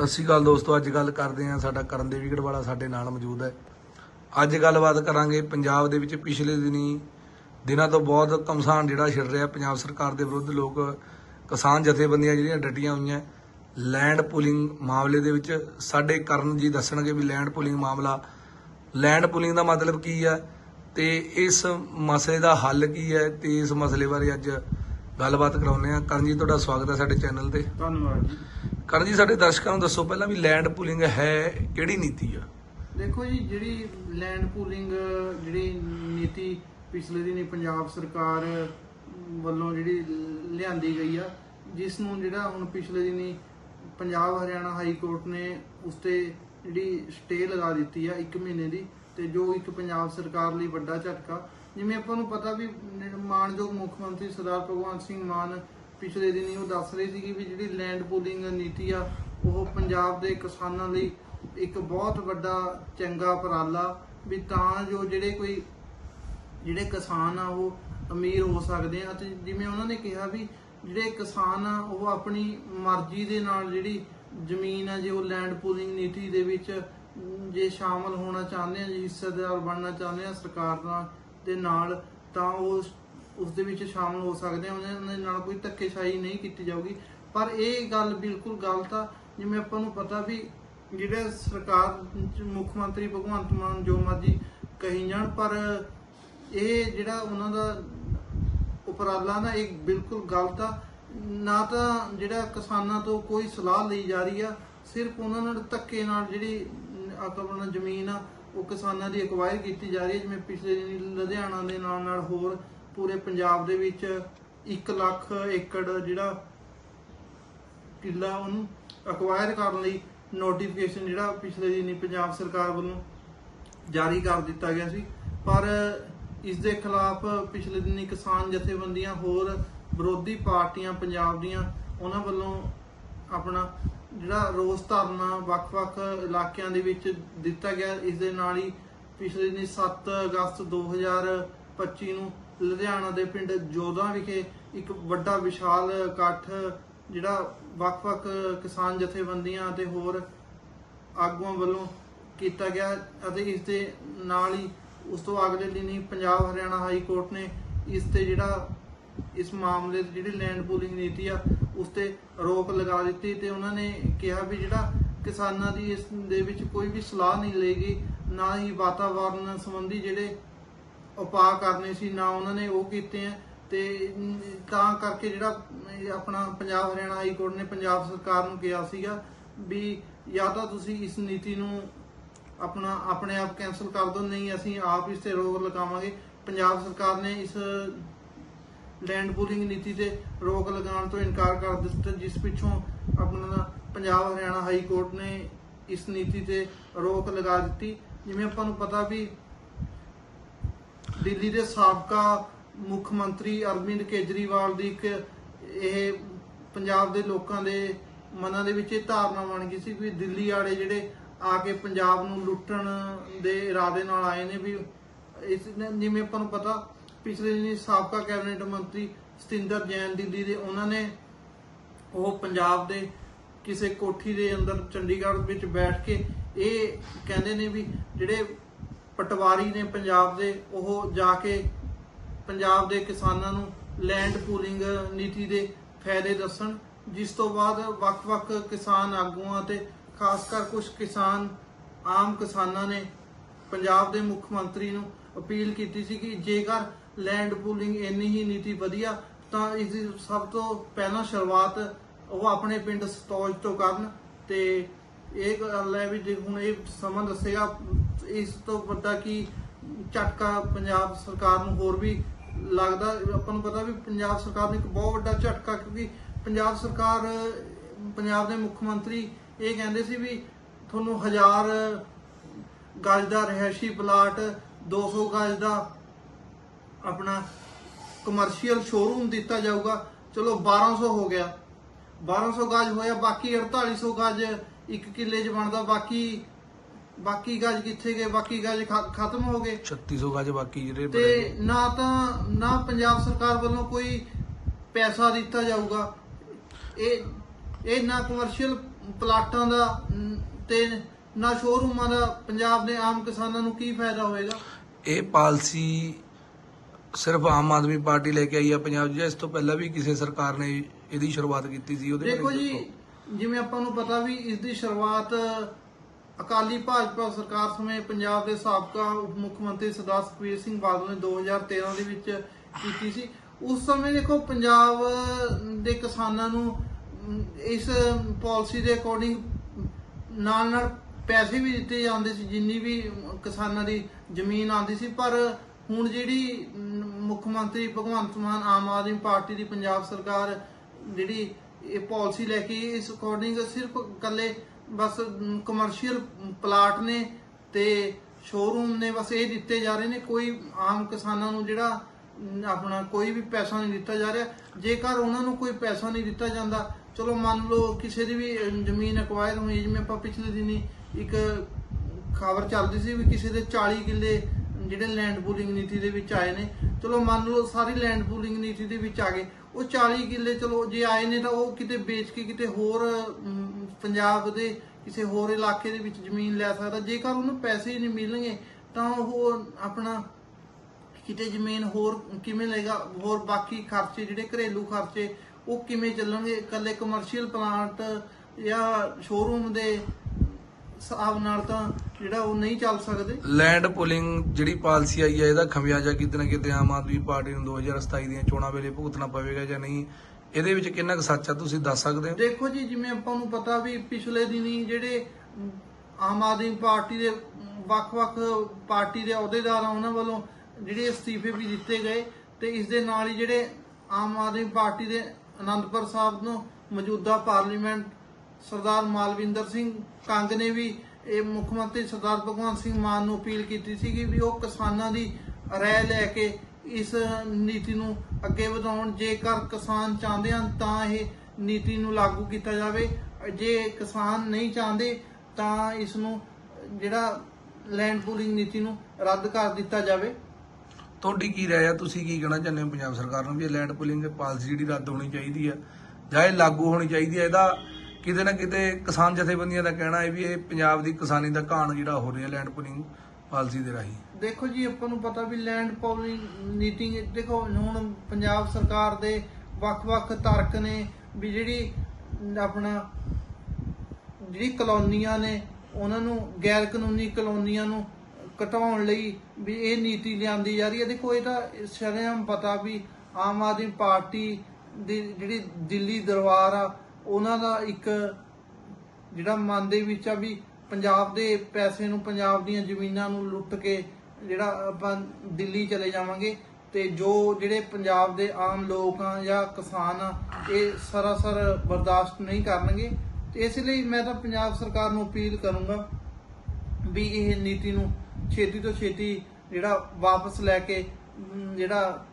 ਸਤਿ ਸ਼੍ਰੀ ਅਕਾਲ ਦੋਸਤੋ, ਅੱਜ ਗੱਲ ਕਰਦੇ ਹਾਂ ਸਾਡਾ ਕਰਨਦੇਵ ਵਾਲਾ ਸਾਡੇ ਨਾਲ ਮੌਜੂਦ ਹੈ। ਅੱਜ ਗੱਲਬਾਤ ਕਰਾਂਗੇ ਪੰਜਾਬ ਦੇ ਵਿੱਚ ਪਿਛਲੇ ਦਿਨੀ ਦਿਨਾਂ ਤੋਂ ਬਹੁਤ ਕਮਸਾਨ ਜਿਹੜਾ ਛਿੜ ਰਿਹਾ। ਪੰਜਾਬ ਸਰਕਾਰ ਦੇ ਵਿਰੁੱਧ ਲੋਕ ਕਿਸਾਨ ਜਥੇਬੰਦੀਆਂ ਜਿਹੜੀਆਂ ਡਟੀਆਂ ਹੋਈਆਂ ਲੈਂਡ ਪੂਲਿੰਗ ਮਾਮਲੇ ਦੇ ਵਿੱਚ ਸਾਡੇ ਕਰਨ ਜੀ ਦੱਸਣਗੇ ਵੀ ਲੈਂਡ ਪੂਲਿੰਗ ਮਾਮਲਾ। ਲੈਂਡ ਪੂਲਿੰਗ ਦਾ ਮਤਲਬ ਕੀ ਹੈ ਤੇ ਇਸ ਮਸਲੇ ਦਾ ਹੱਲ ਕੀ ਹੈ ਤੇ ਇਸ ਮਸਲੇ ਬਾਰੇ ਅੱਜ ਗੱਲਬਾਤ ਕਰਾਉਂਦੇ ਹਾਂ। ਕਰਨ ਜੀ, ਤੁਹਾਡਾ ਸਵਾਗਤ ਹੈ ਸਾਡੇ ਚੈਨਲ ਤੇ। ਧੰਨਵਾਦ ਜੀ। ਕਰਨ ਜੀ ਸਾਡੇ ਦਰਸ਼ਕਾਂ ਨੂੰ ਦੱਸੋ ਪਹਿਲਾਂ ਵੀ ਲੈਂਡ ਪੂਲਿੰਗ ਹੈ ਕਿਹੜੀ ਨੀਤੀ ਆ? ਦੇਖੋ ਜੀ, ਜਿਹੜੀ ਲੈਂਡ ਪੂਲਿੰਗ ਜਿਹੜੀ ਨੀਤੀ ਪਿਛਲੇ ਦਿਨੀ ਪੰਜਾਬ ਸਰਕਾਰ ਵੱਲੋਂ ਜਿਹੜੀ ਲਿਆਂਦੀ ਗਈ ਆ, ਜਿਸ ਨੂੰ ਜਿਹੜਾ ਹੁਣ ਪਿਛਲੇ ਦਿਨੀ ਪੰਜਾਬ, ਹਰਿਆਣਾ ਹਾਈ ਕੋਰਟ ਨੇ ਉਸ ਤੇ ਜਿਹੜੀ ਸਟੇ ਲਗਾ ਦਿੱਤੀ ਆ 1 ਮਹੀਨੇ ਦੀ, ਤੇ ਜੋ ਇੱਕ ਪੰਜਾਬ ਸਰਕਾਰ ਲਈ ਵੱਡਾ ਝਟਕਾ, ਜਿਵੇਂ ਆਪਾਂ ਨੂੰ ਪਤਾ ਵੀ ਨ- ਮਾਣਯੋਗ ਮੁੱਖ ਮੰਤਰੀ ਸਰਦਾਰ ਭਗਵੰਤ ਸਿੰਘ ਮਾਨ ਪਿਛਲੇ ਦਿਨੀ ਉਹ ਦੱਸ ਰਹੀ ਸੀਗੀ ਵੀ ਜਿਹੜੀ ਲੈਂਡ ਪੂਲਿੰਗ ਨੀਤੀ ਆ, ਉਹ ਪੰਜਾਬ ਦੇ ਕਿਸਾਨਾਂ ਲਈ ਇੱਕ ਬਹੁਤ ਵੱਡਾ ਚੰਗਾ ਉਪਰਾਲਾ ਵੀ ਤਾਂ ਜੋ ਜਿਹੜੇ ਕੋਈ, ਜਿਹੜੇ ਕਿਸਾਨ ਆ ਉਹ ਅਮੀਰ ਹੋ ਸਕਦੇ ਆ ਤੇ ਜਿਵੇਂ ਉਹਨਾਂ ਨੇ ਕਿਹਾ ਵੀ ਜਿਹੜੇ ਕਿਸਾਨ ਆ, ਉਹ ਆਪਣੀ ਮਰਜ਼ੀ ਦੇ ਨਾਲ ਜਿਹੜੀ ਜ਼ਮੀਨ ਆ, ਜੇ ਉਹ ਲੈਂਡ ਪੂਲਿੰਗ ਨੀਤੀ ਦੇ ਵਿੱਚ ਜੇ ਸ਼ਾਮਲ ਹੋਣਾ ਚਾਹੁੰਦੇ ਆ, ਜੇ ਹਿੱਸੇਦਾਰ ਬਣਨਾ ਚਾਹੁੰਦੇ ਆ ਸਰਕਾਰ ਨਾਲ ਦੇ ਨਾਲ ਤਾਂ ਉਹ ਉਸ ਦੇ ਵਿੱਚ ਸ਼ਾਮਲ ਹੋ ਸਕਦੇ ਆ ਉਹਨਾਂ ਦੇ ਨਾਲ ਕੋਈ ਧੱਕੇਸ਼ਾਹੀ ਨਹੀਂ ਕੀਤੀ ਜਾਊਗੀ। ਪਰ ਇਹ ਗੱਲ ਬਿਲਕੁਲ ਗਲਤ ਆ, ਜਿਵੇਂ ਆਪਾਂ ਨੂੰ ਪਤਾ ਵੀ ਜਿਹੜੇ ਸਰਕਾਰ ਮੁੱਖ ਮੰਤਰੀ ਭਗਵੰਤ ਮਾਨ ਜੋ ਮਰਜ਼ੀ ਕਹੀ ਜਾਣ, ਪਰ ਇਹ ਜਿਹੜਾ ਉਹਨਾਂ ਦਾ ਉਪਰਾਲਾ ਨਾ, ਇਹ ਬਿਲਕੁਲ ਗਲਤ ਆ। ਨਾ ਤਾਂ ਜਿਹੜਾ ਕਿਸਾਨਾਂ ਤੋਂ ਕੋਈ ਸਲਾਹ ਲਈ ਜਾ ਰਹੀ ਆ, ਸਿਰਫ ਉਹਨਾਂ ਨਾਲ ਧੱਕੇ ਨਾਲ ਜਿਹੜੀ ਆਪਣਾ ਜ਼ਮੀਨ ਆ, ਉਹ ਕਿਸਾਨਾਂ ਦੀ ਅਕਵਾਇਰ ਕੀਤੀ ਜਾ ਰਹੀ ਹੈ ਜਿਵੇਂ ਪਿਛਲੇ ਦਿਨੀ ਲੁਧਿਆਣਾ ਦੇ ਨਾਲ ਨਾਲ ਹੋਰ ਪੂਰੇ ਪੰਜਾਬ ਦੇ ਵਿੱਚ 1 ਲੱਖ ਏਕੜ ਜਿਹੜਾ ਕਿੱਲਾ ਉਹਨੂੰ ਅਕਵਾਇਰ ਕਰਨ ਲਈ ਨੋਟੀਫਿਕੇਸ਼ਨ ਜਿਹੜਾ ਪਿਛਲੇ ਦਿਨੀ ਪੰਜਾਬ ਸਰਕਾਰ ਵੱਲੋਂ ਜਾਰੀ ਕਰ ਦਿੱਤਾ ਗਿਆ ਸੀ। ਪਰ ਇਸ ਦੇ ਖਿਲਾਫ ਪਿਛਲੇ ਦਿਨੀ ਕਿਸਾਨ ਜਥੇਬੰਦੀਆਂ ਹੋਰ ਵਿਰੋਧੀ ਪਾਰਟੀਆਂ ਪੰਜਾਬ ਦੀਆਂ ਉਹਨਾਂ ਵੱਲੋਂ ਆਪਣਾ ਜਿਹੜਾ ਰੋਸ ਧਰਨਾ ਵੱਖ-ਵੱਖ ਇਲਾਕਿਆਂ ਦੇ ਵਿੱਚ ਦਿੱਤਾ ਗਿਆ। ਇਸ ਦੇ ਨਾਲ ਹੀ ਪਿਛਲੇ ਦਿਨੀ 7 ਅਗਸਤ 2025 ਨੂੰ ਲੁਧਿਆਣਾ ਦੇ ਪਿੰਡ ਜੋਧਾ ਵਿਖੇ ਇੱਕ ਵੱਡਾ ਵਿਸ਼ਾਲ ਇਕੱਠ, ਜਿਹੜਾ ਵੱਖ-ਵੱਖ ਕਿਸਾਨ ਜਥੇਬੰਦੀਆਂ ਅਤੇ ਹੋਰ ਆਗੂਆਂ ਵੱਲੋਂ ਕੀਤਾ ਗਿਆ ਅਤੇ ਇਸ ਦੇ ਨਾਲ ਹੀ ਉਸ ਤੋਂ ਅਗਲੇ ਦਿਨ ਹੀ ਪੰਜਾਬ ਹਰਿਆਣਾ ਹਾਈ ਕੋਰਟ ਨੇ ਇਸ ਤੇ ਜਿਹੜਾ ਇਸ ਮਾਮਲੇ ਦੀ ਜਿਹੜੀ ਲੈਂਡ ਪੂਲਿੰਗ ਨੀਤੀ ਆ, ਉਸ ਤੇ ਰੋਕ ਲਗਾ ਦਿੱਤੀ ਤੇ ਉਹਨਾਂ ਨੇ ਕਿਹਾ ਵੀ ਜਿਹੜਾ ਕਿਸਾਨਾਂ ਦੀ ਇਸ ਦੇ ਵਿੱਚ ਕੋਈ ਵੀ ਸਲਾਹ ਨਹੀਂ ਲਏਗੀ, ਨਾ ਹੀ ਵਾਤਾਵਰਣ ਸੰਬੰਧੀ ਜਿਹੜੇ ਉਪਾਅ ਕਰਨੇ ਸੀ, ਨਾ ਉਹਨਾਂ ਨੇ ਉਹ ਕੀਤੇ ਆ। ਤੇ ਤਾਂ ਕਰਕੇ ਜਿਹੜਾ ਆਪਣਾ ਪੰਜਾਬ ਹਰਿਆਣਾ ਹਾਈ ਕੋਰਟ ਨੇ ਪੰਜਾਬ ਸਰਕਾਰ ਨੂੰ ਕਿਹਾ ਸੀਗਾ ਵੀ ਜਾਂ ਤਾਂ ਤੁਸੀਂ ਇਸ ਨੀਤੀ ਨੂੰ ਆਪਣਾ, ਆਪਣੇ ਆਪ ਕੈਨਸਲ ਕਰ ਦਿਓ, ਨਹੀਂ ਅਸੀਂ ਆਪ ਇਸ ਤੇ ਰੋਕ ਲਗਾਵਾਂਗੇ। ਪੰਜਾਬ ਸਰਕਾਰ ਨੇ ਇਸ ਲੈਂਡ ਪੂਲਿੰਗ ਨੀਤੀ ਤੇ ਰੋਕ ਲਗਾਉਣ ਤੋਂ ਇਨਕਾਰ ਕਰ ਦਿੱਤਾ, ਜਿਸ ਪਿੱਛੋਂ ਆਪਣਾ ਪੰਜਾਬ ਹਰਿਆਣਾ ਹਾਈ ਕੋਰਟ ਨੇ ਇਸ ਨੀਤੀ ਤੇ ਰੋਕ ਲਗਾ ਦਿੱਤੀ। ਜਿਵੇਂ ਆਪਾਂ ਨੂੰ ਪਤਾ ਵੀ ਦਿੱਲੀ ਦੇ ਸਾਬਕਾ ਮੁੱਖ ਮੰਤਰੀ ਅਰਵਿੰਦ ਕੇਜਰੀਵਾਲ ਦੀ ਇੱਕ ਇਹ ਪੰਜਾਬ ਦੇ ਲੋਕਾਂ ਦੇ ਮਨਾਂ ਦੇ ਵਿੱਚ ਇਹ ਧਾਰਨਾ ਬਣ ਗਈ ਸੀ ਵੀ ਦਿੱਲੀ ਵਾਲੇ ਜਿਹੜੇ ਆ ਕੇ ਪੰਜਾਬ ਨੂੰ ਲੁੱਟਣ ਦੇ ਇਰਾਦੇ ਨਾਲ ਆਏ ਨੇ ਵੀ ਇਸ ਜਿਵੇਂ ਆਪਾਂ ਨੂੰ ਪਤਾ ਪਿਛਲੇ ਦਿਨੀ ਸਾਬਕਾ ਕੈਬਨਿਟ ਮੰਤਰੀ ਸਤਿੰਦਰ ਜੈਨ ਦਿੱਲੀ ਦੇ ਉਹਨਾਂ ਨੇ ਉਹ ਪੰਜਾਬ ਦੇ ਕਿਸੇ ਕੋਠੀ ਦੇ ਅੰਦਰ ਚੰਡੀਗੜ੍ਹ ਵਿੱਚ ਬੈਠ ਕੇ ਇਹ ਕਹਿੰਦੇ ਨੇ ਵੀ ਜਿਹੜੇ ਪਟਵਾਰੀ ਨੇ ਪੰਜਾਬ ਦੇ ਉਹ ਜਾ ਕੇ ਪੰਜਾਬ ਦੇ ਕਿਸਾਨਾਂ ਨੂੰ ਲੈਂਡ ਪੂਲਿੰਗ ਨੀਤੀ ਦੇ ਫਾਇਦੇ ਦੱਸਣ, ਜਿਸ ਤੋਂ ਬਾਅਦ ਵੱਖ-ਵੱਖ ਕਿਸਾਨ ਆਗੂਆਂ ਤੇ ਖਾਸ ਕਰ ਕੁਝ ਕਿਸਾਨ, ਆਮ ਕਿਸਾਨਾਂ ਨੇ ਪੰਜਾਬ ਦੇ ਮੁੱਖ ਮੰਤਰੀ ਨੂੰ ਅਪੀਲ ਕੀਤੀ ਸੀ ਕਿ ਜੇਕਰ ਲੈਂਡ ਪੂਲਿੰਗ ਇੰਨੀ ਹੀ ਨੀਤੀ ਵਧੀਆ, ਤਾਂ ਇਸ ਦੀ ਸਭ ਤੋਂ ਪਹਿਲਾਂ ਸ਼ੁਰੂਆਤ ਉਹ ਆਪਣੇ ਪਿੰਡ ਸਤੌਜ ਤੋਂ ਕਰਨ ਤੇ ਇਹ ਗੱਲ ਹੈ ਵੀ ਜੇ ਹੁਣ ਇਹ ਸਮਾਂ ਦੱਸੇਗਾ, ਇਸ ਤੋਂ ਵੱਡਾ ਕੀ ਝਟਕਾ ਪੰਜਾਬ ਸਰਕਾਰ ਨੂੰ ਹੋਰ ਵੀ ਲੱਗਦਾ? ਆਪਾਂ ਨੂੰ ਪਤਾ ਵੀ ਪੰਜਾਬ ਸਰਕਾਰ ਨੇ ਇੱਕ ਬਹੁਤ ਵੱਡਾ ਝਟਕਾ, ਕਿਉਂਕਿ ਪੰਜਾਬ ਸਰਕਾਰ, ਪੰਜਾਬ ਦੇ ਮੁੱਖ ਮੰਤਰੀ ਇਹ ਕਹਿੰਦੇ ਸੀ ਵੀ ਤੁਹਾਨੂੰ ਹਜ਼ਾਰ ਗਜ ਦਾ ਰਹਿਸ਼ੀ ਪਲਾਟ 200 ਗਜ ਦਾ ਆਪਣਾ ਕਮਰਸ਼ੀਅਲ ਸ਼ੋਰੂਮ ਦਿੱਤਾ ਜਾਊਗਾ। ਚਲੋ 1200 ਹੋ ਗਿਆ। 1200 ਗਜ ਹੋਇਆ, ਬਾਕੀ 4800 ਗਜ ਇੱਕ ਕਿੱਲੇ 'ਚ ਬਣਦਾ ਬਾਕੀ ਬਾਕੀ ਗਜ ਕਿੱਥੇ ਗਏ? ਬਾਕੀ ਗਜ ਖਤਮ ਹੋ ਗਏ। 3600 ਗਜ ਬਾਕੀ ਜਿਹੜੇ ਤੇ ਨਾ। ਤਾਂ ਨਾ ਪੰਜਾਬ ਸਰਕਾਰ ਵੱਲੋਂ ਕੋਈ ਪੈਸਾ ਦਿੱਤਾ ਜਾਊਗਾ। ਇਹ ਇਹ ਨਾ ਕਮਰਸ਼ੀਅਲ ਪਲਾਟਾਂ ਦਾ ਤੇ ਨਾ ਸ਼ੋਰੂਮਾਂ ਦਾ ਪੰਜਾਬ ਦੇ ਆਮ ਕਿਸਾਨਾਂ ਨੂੰ ਕੀ ਫਾਇਦਾ ਹੋਏਗਾ? ਇਹ ਪਾਲਿਸੀ ਸਿਰਫ ਆਮ ਆਦਮੀ ਪਾਰਟੀ ਲੈ ਕੇ ਆਈ ਹੈ ਪੰਜਾਬ 'ਚ ਇਸ ਤੋਂ ਪਹਿਲਾਂ ਵੀ ਕਿਸੇ ਸਰਕਾਰ ਨੇ ਇਹਦੀ ਸ਼ੁਰੂਆਤ ਕੀਤੀ ਸੀ ਉਹਦੇ ਦੇਖੋ ਜੀ। ਜਿਵੇਂ ਆਪਾਂ ਨੂੰ ਪਤਾ ਵੀ ਇਸ ਦੀ ਸ਼ੁਰੂਆਤ ਅਕਾਲੀ ਭਾਜਪਾ ਸਰਕਾਰ ਸਮੇਂ ਪੰਜਾਬ ਦੇ ਸਾਬਕਾ ਉਪ ਮੁੱਖ ਮੰਤਰੀ ਸਰਦਾਰ ਸੁਖਬੀਰ ਸਿੰਘ ਬਾਦਲ ਨੇ 2013 ਦੇ ਵਿੱਚ ਕੀਤੀ ਸੀ। ਉਸ ਸਮੇਂ ਦੇਖੋ, ਪੰਜਾਬ ਦੇ ਕਿਸਾਨਾਂ ਨੂੰ ਇਸ ਪਾਲਿਸੀ ਦੇ ਅਕੋਰਡਿੰਗ ਨਾਲ ਨਾਲ ਪੈਸੇ ਵੀ ਦਿੱਤੇ ਜਾਂਦੇ ਸੀ, ਜਿੰਨੀ ਵੀ ਕਿਸਾਨਾਂ ਦੀ ਜ਼ਮੀਨ ਆਉਂਦੀ ਸੀ। ਪਰ ਹੁਣ ਜਿਹੜੀ ਮੁੱਖ ਮੰਤਰੀ ਭਗਵੰਤ ਮਾਨ ਆਮ ਆਦਮੀ ਪਾਰਟੀ ਦੀ ਪੰਜਾਬ ਸਰਕਾਰ ਜਿਹੜੀ ਇਹ ਪਾਲਿਸੀ ਲੈ ਕੇ ਇਸ ਅਕੋਰਡਿੰਗ ਸਿਰਫ ਇਕੱਲੇ ਬਸ ਕਮਰਸ਼ੀਅਲ ਪਲਾਟ ਨੇ ਤੇ ਸ਼ੋਰੂਮ ਨੇ ਬਸ ਇਹ ਦਿੱਤੇ ਜਾ ਰਹੇ ਨੇ, ਕੋਈ ਆਮ ਕਿਸਾਨਾਂ ਨੂੰ ਜਿਹੜਾ ਆਪਣਾ ਕੋਈ ਵੀ ਪੈਸਾ ਨਹੀਂ ਦਿੱਤਾ ਜਾ ਰਿਹਾ। ਜੇਕਰ ਉਹਨਾਂ ਨੂੰ ਕੋਈ ਪੈਸਾ ਨਹੀਂ ਦਿੱਤਾ ਜਾਂਦਾ, ਚਲੋ ਮੰਨ ਲਓ ਕਿਸੇ ਦੀ ਵੀ ਜ਼ਮੀਨ ਅਕਵਾਇਰ ਹੋਈ ਜਿਵੇਂ ਆਪਾਂ ਪਿਛਲੇ ਦਿਨੀ ਇੱਕ ਖਬਰ ਚੱਲਦੀ ਸੀ ਵੀ ਕਿਸੇ ਦੇ 40 ਕਿੱਲੇ ਜਿਹੜੇ ਲੈਂਡ ਪੂਲਿੰਗ ਨੀਤੀ ਦੇ ਵਿੱਚ ਆਏ ਨੇ ਚਲੋ ਮੰਨ ਲਓ ਸਾਰੀ ਲੈਂਡ ਪੂਲਿੰਗ ਨੀਤੀ ਦੇ ਵਿੱਚ ਆ ਗਏ। ਉਹ 40 ਕਿੱਲੇ ਚਲੋ ਜੇ ਆਏ ਨੇ ਤਾਂ ਉਹ ਕਿਤੇ ਵੇਚ ਕੇ ਕਿਤੇ ਹੋਰ ਪੰਜਾਬ ਦੇ ਕਿਸੇ ਹੋਰ ਇਲਾਕੇ ਦੇ ਵਿੱਚ ਜ਼ਮੀਨ ਲੈ ਸਕਦਾ। ਜੇਕਰ ਉਹਨੂੰ ਪੈਸੇ ਹੀ ਨਹੀਂ ਮਿਲਣਗੇ ਤਾਂ ਉਹ ਆਪਣਾ ਕਿਤੇ ਜ਼ਮੀਨ ਹੋਰ ਕਿਵੇਂ ਲਏਗਾ? ਹੋਰ ਬਾਕੀ ਖਰਚੇ ਜਿਹੜੇ ਘਰੇਲੂ ਖਰਚੇ ਉਹ ਕਿਵੇਂ ਚੱਲਣਗੇ? ਇਕੱਲੇ ਕਮਰਸ਼ੀਅਲ ਪਲਾਂਟ ਜਾਂ ਸ਼ੋਰੂਮ ਦੇ ਹਿਸਾਬ ਨਾਲ ਤਾਂ ਜਿਹੜਾ ਉਹ ਨਹੀਂ ਚੱਲ ਸਕਦੇ। ਲੈਂਡ ਪੁਲਿੰਗ ਜਿਹੜੀ ਪਾਲਿਸੀ ਆਈ ਹੈ ਇਹਦਾ ਖਮਿਆਜਾ ਕਿਤੇ ਨਾ ਕਿਤੇ ਆਮ ਆਦਮੀ ਪਾਰਟੀ ਨੂੰ 2027 ਦੀਆਂ ਚੋਣਾਂ ਵੇਲੇ ਭੁਗਤਣਾ ਪਵੇਗਾ ਜਾਂ ਨਹੀਂ ਇਹਦੇ ਵਿੱਚ ਕਿੰਨਾ ਕੁ ਸੱਚ ਆ ਤੁਸੀਂ ਦੱਸ ਸਕਦੇ ਹੋ? ਦੇਖੋ ਜੀ ਜਿਵੇਂ ਆਪਾਂ ਨੂੰ ਪਤਾ ਵੀ ਪਿਛਲੇ ਦਿਨੀ ਜਿਹੜੇ ਆਮ ਆਦਮੀ ਪਾਰਟੀ ਦੇ ਵੱਖ-ਵੱਖ ਪਾਰਟੀ ਦੇ ਅਹੁਦੇਦਾਰ ਆ ਉਹਨਾਂ ਵੱਲੋਂ ਜਿਹੜੇ ਅਸਤੀਫੇ ਵੀ ਦਿੱਤੇ ਗਏ ਤੇ ਇਸ ਦੇ ਨਾਲ ਹੀ ਜਿਹੜੇ ਆਮ ਆਦਮੀ ਪਾਰਟੀ ਦੇ ਅਨੰਦਪੁਰ ਸਾਹਿਬ ਨੂੰ ਮੌਜੂਦਾ ਪਾਰਲੀਮੈਂਟ ਸਰਦਾਰ ਮਾਲਵਿੰਦਰ ਸਿੰਘ ਕੰਗ ਨੇ ਵੀ ਇਹ ਮੁੱਖ ਮੰਤਰੀ ਸਰਦਾਰ ਭਗਵੰਤ ਸਿੰਘ ਮਾਨ ਨੂੰ ਅਪੀਲ ਕੀਤੀ ਸੀਗੀ ਵੀ ਉਹ ਕਿਸਾਨਾਂ ਦੀ ਰਾਏ ਲੈ ਕੇ ਇਸ ਨੀਤੀ ਨੂੰ ਅੱਗੇ ਵਧਾਉਣ। ਜੇਕਰ ਕਿਸਾਨ ਚਾਹੁੰਦੇ ਹਨ ਤਾਂ ਇਹ ਨੀਤੀ ਨੂੰ ਲਾਗੂ ਕੀਤਾ ਜਾਵੇ। ਜੇ ਕਿਸਾਨ ਨਹੀਂ ਚਾਹੁੰਦੇ ਤਾਂ ਇਸ ਨੂੰ ਜਿਹੜਾ ਲੈਂਡ ਪੂਲਿੰਗ ਨੀਤੀ ਨੂੰ ਰੱਦ ਕਰ ਦਿੱਤਾ ਜਾਵੇ। ਤੁਹਾਡੀ ਕੀ ਰਾਏ ਆ? ਤੁਸੀਂ ਕੀ ਕਹਿਣਾ ਚਾਹੁੰਦੇ ਹੋ ਪੰਜਾਬ ਸਰਕਾਰ ਨੂੰ ਵੀ ਇਹ ਲੈਂਡ ਪੂਲਿੰਗ ਪਾਲਿਸੀ ਜਿਹੜੀ ਰੱਦ ਹੋਣੀ ਚਾਹੀਦੀ ਆ ਜਾਂ ਇਹ ਲਾਗੂ ਹੋਣੀ ਚਾਹੀਦੀ ਹੈ ਇਹਦਾ ਕਿਤੇ ਨਾ ਕਿਤੇ ਕਿਸਾਨ ਜਥੇਬੰਦੀਆਂ ਦਾ ਕਹਿਣਾ ਹੈ ਵੀ ਇਹ ਪੰਜਾਬ ਦੀ ਕਿਸਾਨੀ ਦਾ ਘਾਣ ਜਿਹੜਾ ਹੋ ਰਿਹਾ ਲੈਂਡ ਪੁਲਿੰਗ ਪਾਲਿਸੀ ਦੇ ਰਾਹੀਂ। ਦੇਖੋ ਜੀ, ਆਪਾਂ ਨੂੰ ਪਤਾ ਵੀ ਲੈਂਡ ਪੋਲਿੰਗ ਨੀਤੀ, ਦੇਖੋ ਹੁਣ ਪੰਜਾਬ ਸਰਕਾਰ ਦੇ ਵੱਖ-ਵੱਖ ਤਰਕ ਨੇ ਵੀ ਜਿਹੜੀ ਆਪਣਾ ਜਿਹੜੀ ਕਲੋਨੀਆਂ ਨੇ, ਉਹਨਾਂ ਨੂੰ ਗੈਰ ਕਾਨੂੰਨੀ ਕਲੋਨੀਆਂ ਨੂੰ ਘਟਾਉਣ ਲਈ ਵੀ ਇਹ ਨੀਤੀ ਲਿਆਂਦੀ ਜਾ ਰਹੀ ਹੈ। ਦੇਖੋ, ਇਹ ਤਾਂ ਸ਼ਰੇਆਮ ਪਤਾ ਵੀ ਆਮ ਆਦਮੀ ਪਾਰਟੀ ਦੀ ਜਿਹੜੀ ਦਿੱਲੀ ਦਰਬਾਰ ਆ ਉਹਨਾਂ ਦਾ ਇੱਕ ਜਿਹੜਾ ਮਨ ਦੇ ਵਿੱਚ ਆ ਵੀ ਪੰਜਾਬ ਦੇ ਪੈਸੇ ਨੂੰ, ਪੰਜਾਬ ਦੀਆਂ ਜ਼ਮੀਨਾਂ ਨੂੰ ਲੁੱਟ ਕੇ ਜਿਹੜਾ ਆਪਾਂ ਦਿੱਲੀ ਚਲੇ ਜਾਵਾਂਗੇ ਤੇ ਜੋ ਜਿਹੜੇ ਪੰਜਾਬ ਦੇ ਆਮ ਲੋਕ ਆ ਜਾਂ ਕਿਸਾਨ ਆ, ਇਹ ਸਰਾਸਰ ਬਰਦਾਸ਼ਤ ਨਹੀਂ ਕਰਨਗੇ। ਤੇ ਇਸ ਲਈ ਮੈਂ ਤਾਂ ਪੰਜਾਬ ਸਰਕਾਰ ਨੂੰ ਅਪੀਲ ਕਰੂੰਗਾ ਵੀ ਇਹ ਨੀਤੀ ਨੂੰ ਛੇਤੀ ਤੋਂ ਛੇਤੀ ਜਿਹੜਾ ਵਾਪਸ ਲੈ ਕੇ, ਜਿਹੜਾ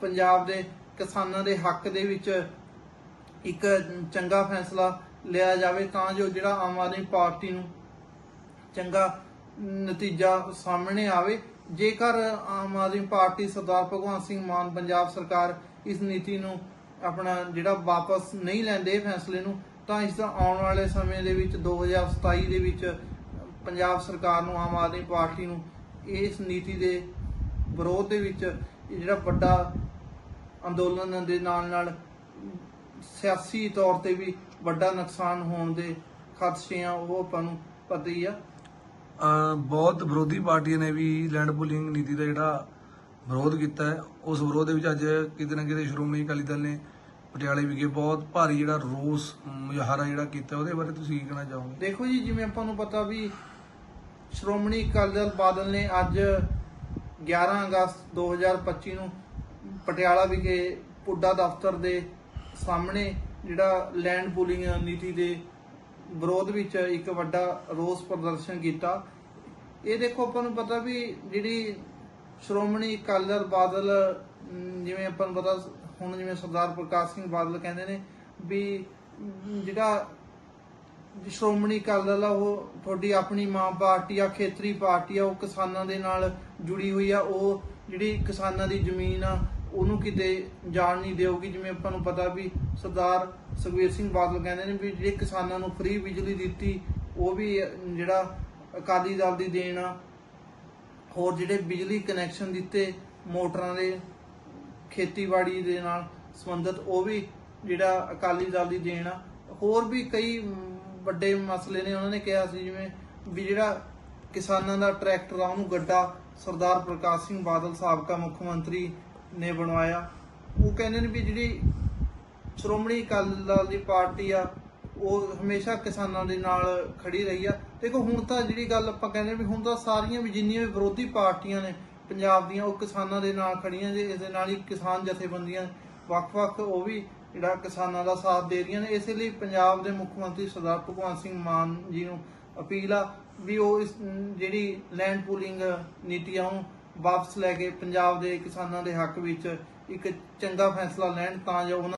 ਪੰਜਾਬ ਦੇ ਕਿਸਾਨਾਂ ਦੇ ਹੱਕ ਦੇ ਵਿੱਚ ਇੱਕ ਚੰਗਾ ਫੈਸਲਾ ਲਿਆ ਜਾਵੇ ਤਾਂ ਜੋ ਜਿਹੜਾ ਆਮ ਆਦਮੀ ਪਾਰਟੀ ਨੂੰ ਚੰਗਾ ਨਤੀਜਾ ਸਾਹਮਣੇ ਆਵੇ। ਜੇਕਰ ਆਮ ਆਦਮੀ ਪਾਰਟੀ ਸਰਦਾਰ ਭਗਵੰਤ ਸਿੰਘ ਮਾਨ ਪੰਜਾਬ ਸਰਕਾਰ ਇਸ ਨੀਤੀ ਨੂੰ ਆਪਣਾ ਜਿਹੜਾ ਵਾਪਸ ਨਹੀਂ ਲੈਂਦੇ ਫੈਸਲੇ ਨੂੰ, ਤਾਂ ਇਸ ਦਾ ਆਉਣ ਵਾਲੇ ਸਮੇਂ ਦੇ ਵਿੱਚ 2027 ਦੇ ਵਿੱਚ ਪੰਜਾਬ ਸਰਕਾਰ ਨੂੰ, ਆਮ ਆਦਮੀ ਪਾਰਟੀ ਨੂੰ ਇਸ ਨੀਤੀ ਦੇ ਵਿਰੋਧ ਦੇ ਵਿੱਚ ਜਿਹੜਾ ਵੱਡਾ ਅੰਦੋਲਨ ਦੇ ਨਾਲ ਨਾਲ ਸਿਆਸੀ ਤੌਰ ਤੇ ਵੀ ਵੱਡਾ ਨੁਕਸਾਨ ਹੋਣ ਦੇ ਖਦਸ਼ੇ ਆ ਉਹ ਆਪਾਂ ਨੂੰ ਪਤਾ ਹੀ ਆ। ਬਹੁਤ ਵਿਰੋਧੀ ਪਾਰਟੀਆਂ ਨੇ ਵੀ ਲੈਂਡ ਪੁਲਿੰਗ ਨੀਤੀ ਦਾ ਜਿਹੜਾ ਵਿਰੋਧ ਕੀਤਾ ਹੈ ਉਸ ਵਿਰੋਧ ਦੇ ਵਿੱਚ ਅੱਜ ਕਿਤੇ ਨਾ ਕਿਤੇ ਸ਼੍ਰੋਮਣੀ ਅਕਾਲੀ ਦਲ ਨੇ ਪਟਿਆਲੇ ਵਿਖੇ ਬਹੁਤ ਭਾਰੀ ਜਿਹੜਾ ਰੋਸ ਮੁਜ਼ਾਹਰਾ ਜਿਹੜਾ ਕੀਤਾ ਉਹਦੇ ਬਾਰੇ ਤੁਸੀਂ ਕੀ ਕਹਿਣਾ ਚਾਹੋਗੇ? ਦੇਖੋ ਜੀ ਜਿਵੇਂ ਆਪਾਂ ਨੂੰ ਪਤਾ ਵੀ ਸ਼੍ਰੋਮਣੀ ਅਕਾਲੀ ਦਲ ਬਾਦਲ ਨੇ ਅੱਜ 11 ਅਗਸਤ 2025 ਨੂੰ ਪਟਿਆਲਾ ਵਿਖੇ ਪੁੱਡਾ ਦਫ਼ਤਰ ਦੇ ਸਾਹਮਣੇ ਜਿਹੜਾ ਲੈਂਡ ਪੂਲਿੰਗ ਨੀਤੀ ਦੇ ਵਿਰੋਧ ਵਿੱਚ ਇੱਕ ਵੱਡਾ ਰੋਸ ਪ੍ਰਦਰਸ਼ਨ ਕੀਤਾ। ਇਹ ਦੇਖੋ, ਆਪਾਂ ਨੂੰ ਪਤਾ ਵੀ ਜਿਹੜੀ ਸ਼੍ਰੋਮਣੀ ਅਕਾਲੀ ਦਲ ਬਾਦਲ ਜਿਵੇਂ ਆਪਾਂ ਨੂੰ ਪਤਾ, ਹੁਣ ਜਿਵੇਂ ਸਰਦਾਰ ਪ੍ਰਕਾਸ਼ ਸਿੰਘ ਬਾਦਲ ਕਹਿੰਦੇ ਨੇ ਵੀ ਜਿਹੜਾ ਸ਼੍ਰੋਮਣੀ ਅਕਾਲੀ ਦਲ ਆ, ਉਹ ਤੁਹਾਡੀ ਆਪਣੀ ਮਾਂ ਪਾਰਟੀ ਆ, ਖੇਤਰੀ ਪਾਰਟੀ ਆ, ਉਹ ਕਿਸਾਨਾਂ ਦੇ ਨਾਲ ਜੁੜੀ ਹੋਈ ਆ, ਉਹ ਜਿਹੜੀ ਕਿਸਾਨਾਂ ਦੀ ਜ਼ਮੀਨ ਆ ਉਹਨੂੰ ਕਿਤੇ ਜਾਣ ਨਹੀਂ ਦੇਊਗੀ ਜਿਵੇਂ ਆਪਾਂ ਨੂੰ ਪਤਾ ਵੀ ਸਰਦਾਰ ਸੁਖਬੀਰ ਸਿੰਘ ਬਾਦਲ ਕਹਿੰਦੇ ਨੇ ਵੀ ਜਿਹੜੇ ਕਿਸਾਨਾਂ ਨੂੰ ਫ੍ਰੀ ਬਿਜਲੀ ਦਿੱਤੀ, ਉਹ ਵੀ ਜਿਹੜਾ ਅਕਾਲੀ ਦਲ ਦੀ ਦੇਣ ਆ। ਹੋਰ ਜਿਹੜੇ ਬਿਜਲੀ ਕਨੈਕਸ਼ਨ ਦਿੱਤੇ ਮੋਟਰਾਂ ਦੇ, ਖੇਤੀਬਾੜੀ ਦੇ ਨਾਲ ਸੰਬੰਧਿਤ, ਉਹ ਵੀ ਜਿਹੜਾ ਅਕਾਲੀ ਦਲ ਦੀ ਦੇਣ ਆ। ਹੋਰ ਵੀ ਕਈ ਵੱਡੇ ਮਸਲੇ ਨੇ, ਉਹਨਾਂ ਨੇ ਕਿਹਾ ਸੀ ਜਿਵੇਂ ਵੀ ਜਿਹੜਾ ਕਿਸਾਨਾਂ ਦਾ ਟਰੈਕਟਰ ਆ, ਉਹਨੂੰ ਗੱਡਾ ਸਰਦਾਰ ਪ੍ਰਕਾਸ਼ ਸਿੰਘ ਬਾਦਲ, ਸਾਬਕਾ ਮੁੱਖ ਮੰਤਰੀ ਨੇ ਬਣਵਾਇਆ। ਉਹ ਕਹਿੰਦੇ ਨੇ ਵੀ ਜਿਹੜੀ ਸ਼੍ਰੋਮਣੀ ਅਕਾਲੀ ਦਲ ਦੀ ਪਾਰਟੀ ਆ, ਉਹ ਹਮੇਸ਼ਾ ਕਿਸਾਨਾਂ ਦੇ ਨਾਲ ਖੜੀ ਰਹੀ ਆ। ਦੇਖੋ, ਹੁਣ ਤਾਂ ਜਿਹੜੀ ਗੱਲ ਆਪਾਂ ਕਹਿੰਦੇ ਵੀ ਹੁਣ ਤਾਂ ਸਾਰੀਆਂ ਵੀ ਜਿੰਨੀਆਂ ਵੀ ਵਿਰੋਧੀ ਪਾਰਟੀਆਂ ਨੇ ਪੰਜਾਬ ਦੀਆਂ, ਉਹ ਕਿਸਾਨਾਂ ਦੇ ਨਾਲ ਖੜੀਆਂ ਜੇ ਇਸ ਦੇ ਨਾਲ ਹੀ ਕਿਸਾਨ ਜਥੇਬੰਦੀਆਂ ਵੱਖ-ਵੱਖ ਉਹ ਵੀ ਜਿਹੜਾ ਕਿਸਾਨਾਂ ਦਾ ਸਾਥ ਦੇ ਰਹੀਆਂ ਨੇ। ਇਸੇ ਲਈ ਪੰਜਾਬ ਦੇ ਮੁੱਖ ਮੰਤਰੀ ਸਰਦਾਰ ਭਗਵੰਤ ਸਿੰਘ ਮਾਨ ਜੀ ਨੂੰ ਅਪੀਲ ਆ ਵੀ ਉਹ ਇਸ, ਜਿਹੜੀ ਲੈਂਡ ਪੂਲਿੰਗ ਨੀਤੀ ਆ ਉਹਨੂੰ ਵਾਪਸ ਲੈ ਕੇ ਪੰਜਾਬ ਦੇ ਕਿਸਾਨਾਂ ਦੇ ਹੱਕ ਵਿੱਚ ਇੱਕ ਚੰਗਾ ਫੈਸਲਾ ਲੈਣ ਤਾਂ ਜੋ ਉਹਨਾਂ